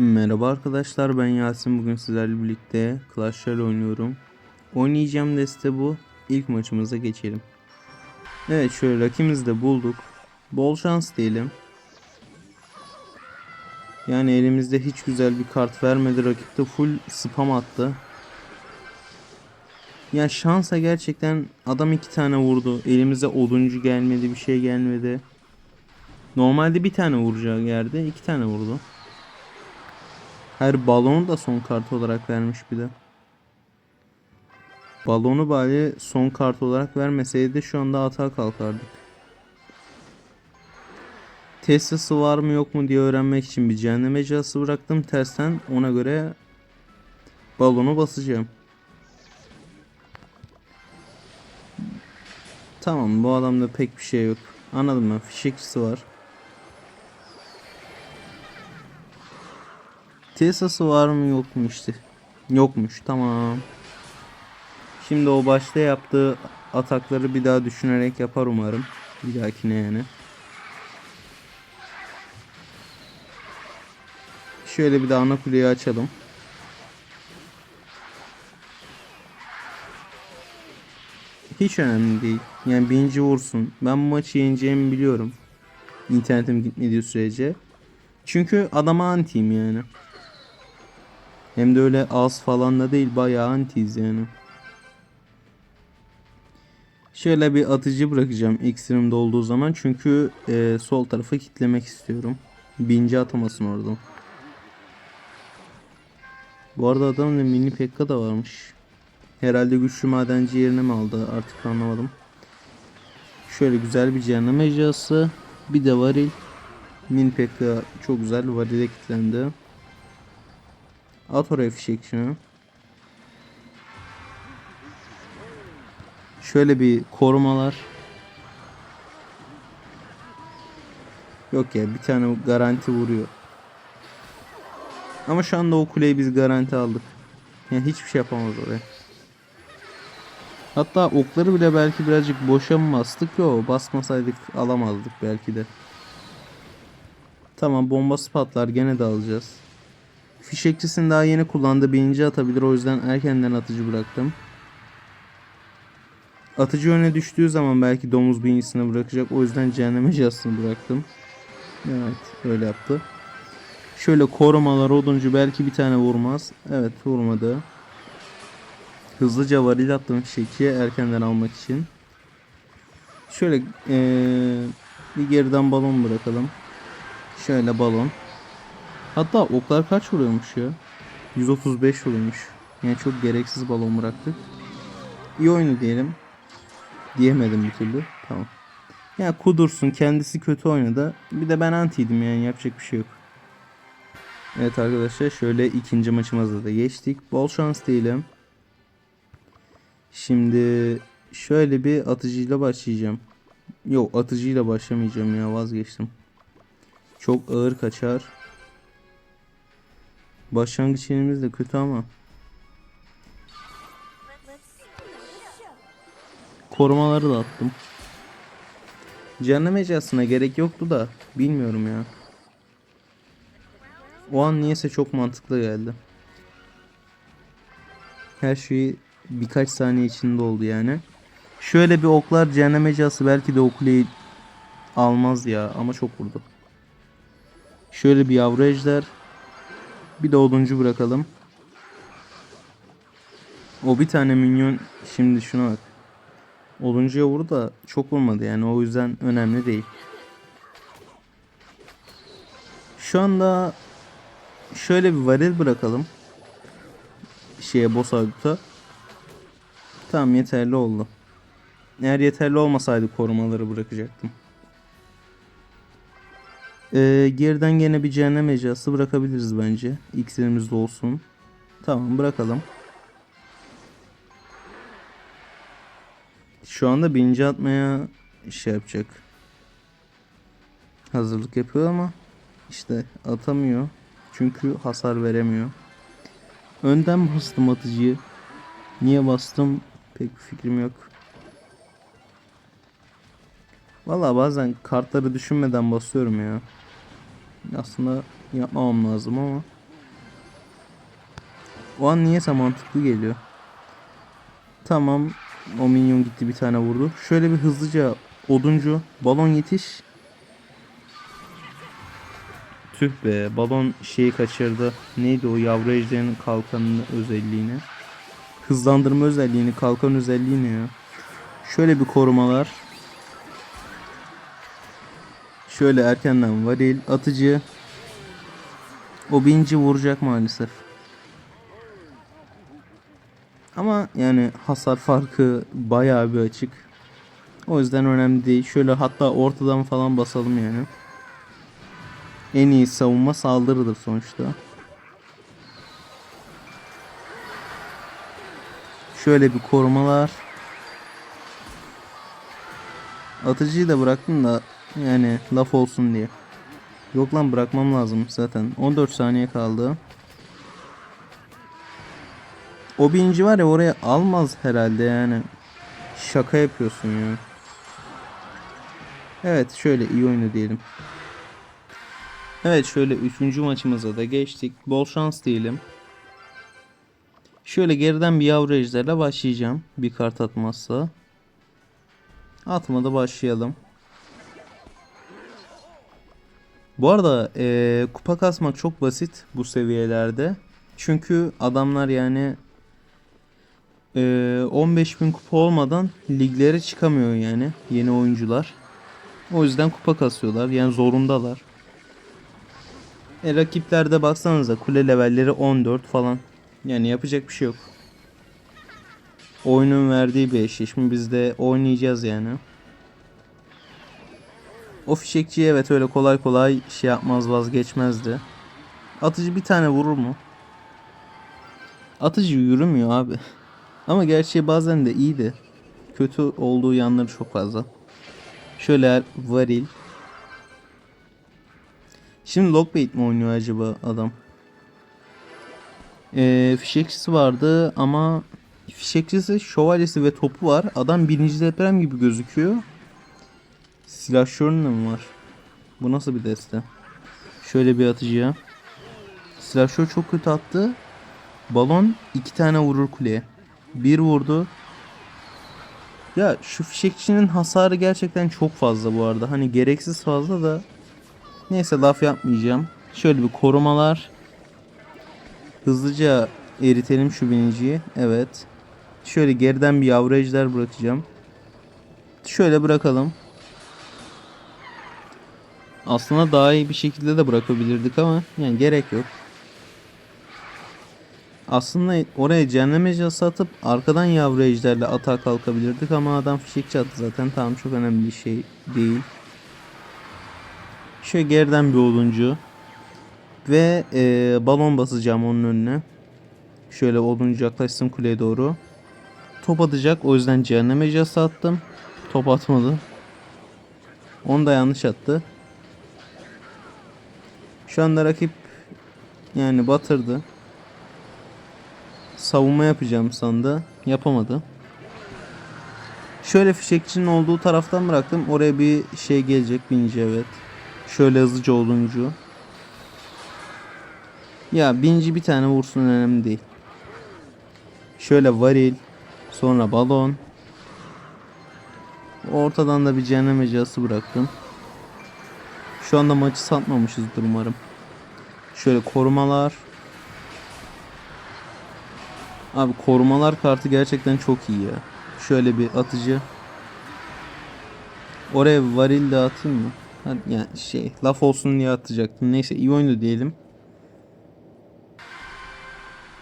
Merhaba arkadaşlar ben Yasin bugün sizlerle birlikte Clash Royale oynuyorum. Oynayacağım deste bu. İlk maçımıza geçelim. Evet şöyle rakibimizi de bulduk. Bol şans diyelim. Yani elimizde hiç güzel bir kart vermedi. Rakip de full spam attı. Ya şansa gerçekten adam iki tane vurdu. Elimize oduncu gelmedi bir şey gelmedi. Normalde bir tane vuracağı yerde iki tane vurdu. Her balonu da son kart olarak vermiş bir de. Balonu bari son kart olarak vermeseydi şu anda atağa kalkardık. Tesla'sı var mı yok mu diye öğrenmek için bir cehennem ecrası bıraktım. Tersten ona göre balonu basacağım. Tamam bu adamda pek bir şey yok. Anladım ben fişekçisi var. Tesası var mı yok mu işte. Yokmuş tamam. Şimdi o başta yaptığı atakları bir daha düşünerek yapar umarım. Bir dahakine yani. Şöyle bir de ana kuleyi açalım. Hiç önemli değil. Yani birinci vursun. Ben bu maçı yeneceğimi biliyorum. İnternetim gitmediği sürece. Çünkü adama antiyim yani. Hem de öyle az falan da değil bayağı antiyiz yani. Şöyle bir atıcı bırakacağım iksirimde olduğu zaman çünkü e, sol tarafa kitlemek istiyorum. Binci atamasın oradan. Bu arada adamın da mini pekka da varmış. Herhalde güçlü madenci yerine mi aldı artık anlamadım. Şöyle güzel bir cehennem ejderhası. Bir de varil. Mini pekka çok güzel varile kilitlendi. At oraya fişek şunu. Şöyle bir korumalar. Yok ya bir tane garanti vuruyor. Ama şu anda o kuleyi biz garanti aldık. Yani hiçbir şey yapamaz oraya. Hatta okları bile belki birazcık boşa mı bastık? Yok basmasaydık alamazdık belki de. Tamam bombası patlar gene de alacağız. Fişekçisini daha yeni kullandı. Birinci atabilir. O yüzden erkenden atıcı bıraktım. Atıcı öne düştüğü zaman belki domuz birincisini bırakacak. O yüzden cehenneme jasını bıraktım. Evet öyle yaptı. Şöyle korumalar oduncu belki bir tane vurmaz. Evet vurmadı. Hızlıca varil attım fişekçiye erkenden almak için. Şöyle ee, bir geriden balon bırakalım. Şöyle balon. Hatta oklar kaç vuruyormuş ya? 135 vuruyormuş. Yani çok gereksiz balon bıraktık. İyi oyunu diyelim. Diyemedim bir türlü. Tamam. Ya kudursun kendisi kötü oynadı. Bir de ben antiydim yani yapacak bir şey yok. Evet arkadaşlar şöyle ikinci maçımızda da geçtik. Bol şans diyelim. Şimdi şöyle bir atıcıyla başlayacağım. Yok atıcıyla başlamayacağım ya vazgeçtim. Çok ağır kaçar. Başlangıç yerimiz de kötü ama. Korumaları da attım. Cehennem ecasına gerek yoktu da bilmiyorum ya. O an niyeyse çok mantıklı geldi. Her şey birkaç saniye içinde oldu yani. Şöyle bir oklar cehennem ecası belki de o kuleyi almaz ya ama çok vurdu. Şöyle bir yavru ejder. Bir de oduncu bırakalım. O bir tane minyon şimdi şuna bak. Oduncuya vurdu da çok vurmadı yani o yüzden önemli değil. Şu anda şöyle bir varil bırakalım. Şeye boss aduta. Tamam yeterli oldu. Eğer yeterli olmasaydı korumaları bırakacaktım. Ee, geriden gene bir cehennem ecası bırakabiliriz bence. İksirimiz de olsun. Tamam bırakalım. Şu anda birinci atmaya şey yapacak. Hazırlık yapıyor ama işte atamıyor. Çünkü hasar veremiyor. Önden bastım atıcıyı. Niye bastım pek bir fikrim yok. Valla bazen kartları düşünmeden basıyorum ya. Aslında yapmamam lazım ama O an niyeyse mantıklı geliyor. Tamam. O minyon gitti bir tane vurdu. Şöyle bir hızlıca oduncu balon yetiş. Tüh be balon şeyi kaçırdı. Neydi o yavru ejderin kalkanın özelliğini? Hızlandırma özelliğini, kalkan özelliğini ya. Şöyle bir korumalar. Şöyle erkenden varil, atıcı. O binci vuracak maalesef. Ama yani hasar farkı bayağı bir açık. O yüzden önemli değil. Şöyle hatta ortadan falan basalım yani. En iyi savunma saldırıdır sonuçta. Şöyle bir korumalar. Atıcıyı da bıraktım da yani laf olsun diye. Yok lan bırakmam lazım zaten. 14 saniye kaldı. O birinci var ya oraya almaz herhalde yani. Şaka yapıyorsun ya. Evet şöyle iyi oyunu diyelim. Evet şöyle üçüncü maçımıza da geçtik. Bol şans diyelim. Şöyle geriden bir yavru ejderle başlayacağım. Bir kart atmazsa. Atmadı başlayalım. Bu arada eee, kupa kasmak çok basit bu seviyelerde. Çünkü adamlar yani eee 15.000 kupa olmadan liglere çıkamıyor yani yeni oyuncular. O yüzden kupa kasıyorlar yani zorundalar. E, rakiplerde baksanıza kule levelleri 14 falan. Yani yapacak bir şey yok. Oyunun verdiği bir eşleşme biz de oynayacağız yani. O fişekçi evet öyle kolay kolay şey yapmaz vazgeçmezdi. Atıcı bir tane vurur mu? Atıcı yürümüyor abi. Ama gerçi bazen de iyi de kötü olduğu yanları çok fazla. Şöyle varil. Şimdi lockbait mi oynuyor acaba adam? Ee, fişekçisi vardı ama fişekçisi, şövalyesi ve topu var. Adam birinci deprem gibi gözüküyor. Silahşörün de mi var? Bu nasıl bir deste? Şöyle bir atıcıya. Silahşör çok kötü attı. Balon iki tane vurur kuleye. Bir vurdu. Ya şu fişekçinin hasarı gerçekten çok fazla bu arada. Hani gereksiz fazla da. Neyse laf yapmayacağım. Şöyle bir korumalar. Hızlıca eritelim şu biniciyi. Evet. Şöyle geriden bir yavru ejder bırakacağım. Şöyle bırakalım. Aslında daha iyi bir şekilde de bırakabilirdik ama yani gerek yok. Aslında oraya cehennem ejderhası atıp arkadan yavru ejderle atağa kalkabilirdik ama adam fişekçi attı zaten. Tamam çok önemli bir şey değil. Şöyle geriden bir oduncu. Ve e, balon basacağım onun önüne. Şöyle oduncu yaklaşsın kuleye doğru. Top atacak o yüzden cehennem ejderhası attım. Top atmadı. Onu da yanlış attı. Şu anda rakip yani batırdı. Savunma yapacağım sandı. Yapamadı. Şöyle fişekçinin olduğu taraftan bıraktım. Oraya bir şey gelecek binci evet. Şöyle hızlıca oluncu. Ya binci bir tane vursun önemli değil. Şöyle varil. Sonra balon. Ortadan da bir cehennem ecası bıraktım. Şu anda maçı satmamışızdır umarım. Şöyle korumalar. Abi korumalar kartı gerçekten çok iyi ya. Şöyle bir atıcı. Oraya varil de atayım mı? Hadi yani şey laf olsun diye atacaktım. Neyse iyi oyundu diyelim.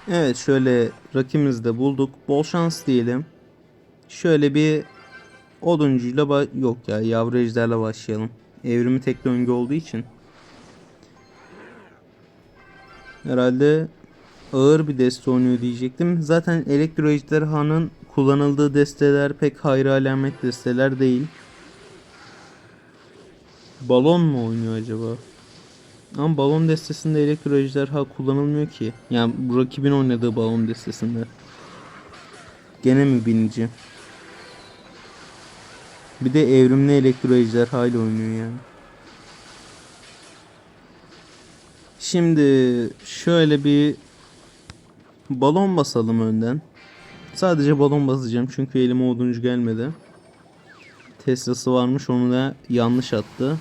Evet şöyle rakimizi de bulduk. Bol şans diyelim. Şöyle bir oduncuyla yok ya yavru ejderle başlayalım. Evrimi tek döngü olduğu için. Herhalde ağır bir deste oynuyor diyecektim. Zaten elektro ejderhanın kullanıldığı desteler pek hayra alamet desteler değil. Balon mu oynuyor acaba? Ama balon destesinde elektro ejderha kullanılmıyor ki. Yani bu rakibin oynadığı balon destesinde. Gene mi binici? Bir de evrimli elektro ejderha ile oynuyor yani. Şimdi şöyle bir balon basalım önden. Sadece balon basacağım çünkü elime oduncu gelmedi. Tesla'sı varmış onu da yanlış attı.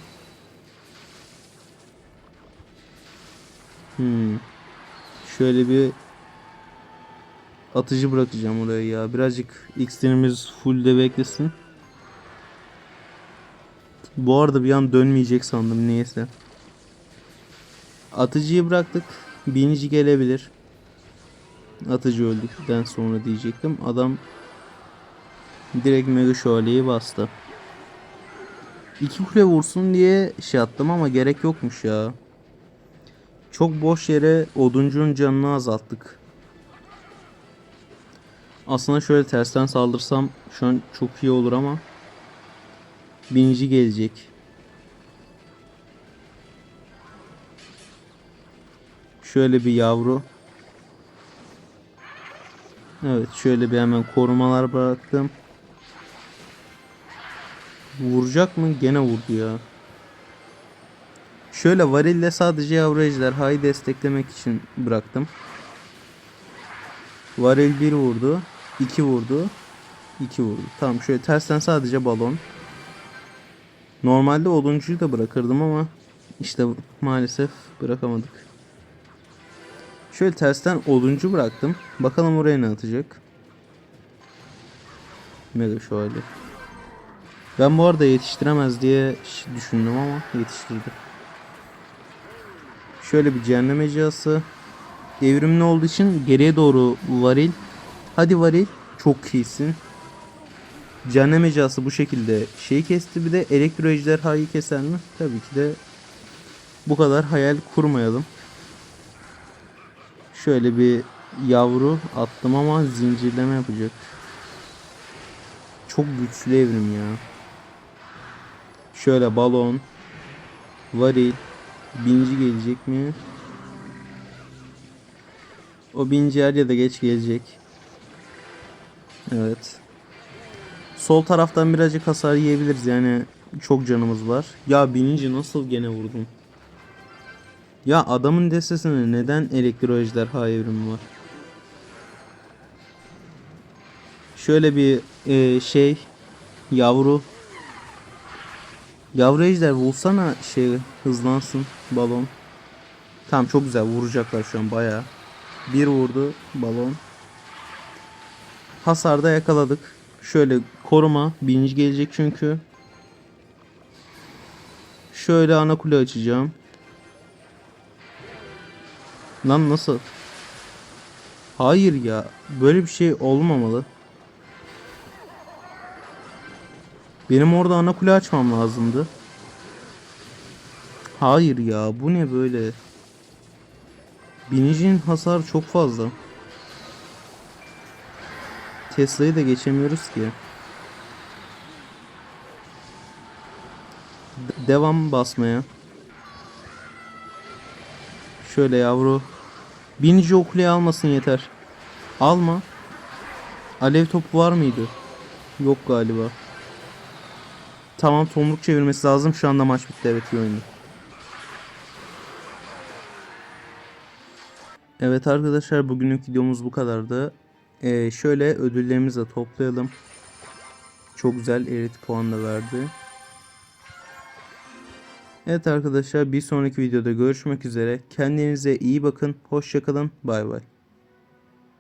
Hmm. Şöyle bir atıcı bırakacağım oraya ya. Birazcık X'lerimiz full de beklesin. Bu arada bir an dönmeyecek sandım neyse. Atıcıyı bıraktık. Binici gelebilir. Atıcı öldükten sonra diyecektim. Adam direkt Mega Şövalye'yi bastı. İki kule vursun diye şey attım ama gerek yokmuş ya. Çok boş yere oduncunun canını azalttık. Aslında şöyle tersten saldırsam şu an çok iyi olur ama binici gelecek. Şöyle bir yavru. Evet şöyle bir hemen korumalar bıraktım. Vuracak mı? Gene vurdu ya. Şöyle varille sadece yavru ejderhayı desteklemek için bıraktım. Varil 1 vurdu. 2 vurdu. 2 vurdu. Tamam şöyle tersten sadece balon. Normalde oduncuyu da bırakırdım ama işte maalesef bırakamadık. Şöyle tersten oduncu bıraktım. Bakalım oraya ne atacak. Mega şövalye. Ben bu arada yetiştiremez diye düşündüm ama yetiştirdi. Şöyle bir cehennem ecası. Evrimli olduğu için geriye doğru varil. Hadi varil. Çok iyisin. Cehennem ecası bu şekilde şeyi kesti. Bir de elektro ejderhayı keser mi? Tabii ki de bu kadar hayal kurmayalım. Şöyle bir yavru attım ama zincirleme yapacak. Çok güçlü evrim ya. Şöyle balon. Varil. Binci gelecek mi? O binci er ya da geç gelecek. Evet. Sol taraftan birazcık hasar yiyebiliriz yani çok canımız var. Ya bininci nasıl gene vurdum? Ya adamın destesine neden elektro ejderha evrimi var? Şöyle bir e, şey yavru Yavru ejder vursana şey hızlansın balon. Tamam çok güzel vuracaklar şu an bayağı. Bir vurdu balon. Hasarda yakaladık. Şöyle koruma birinci gelecek çünkü. Şöyle ana kule açacağım. Lan nasıl? Hayır ya. Böyle bir şey olmamalı. Benim orada ana kule açmam lazımdı. Hayır ya bu ne böyle? Binicinin hasarı çok fazla. Tesla'yı da geçemiyoruz ki. De- Devam basmaya. Şöyle yavru. Binici o kuleyi almasın yeter. Alma. Alev topu var mıydı? Yok galiba. Tamam tomruk çevirmesi lazım. Şu anda maç bitti. Evet iyi oyundu. Evet arkadaşlar bugünlük videomuz bu kadardı. Ee, şöyle ödüllerimizi de toplayalım. Çok güzel erit puan da verdi. Evet arkadaşlar bir sonraki videoda görüşmek üzere. Kendinize iyi bakın. Hoşçakalın. Bay bay.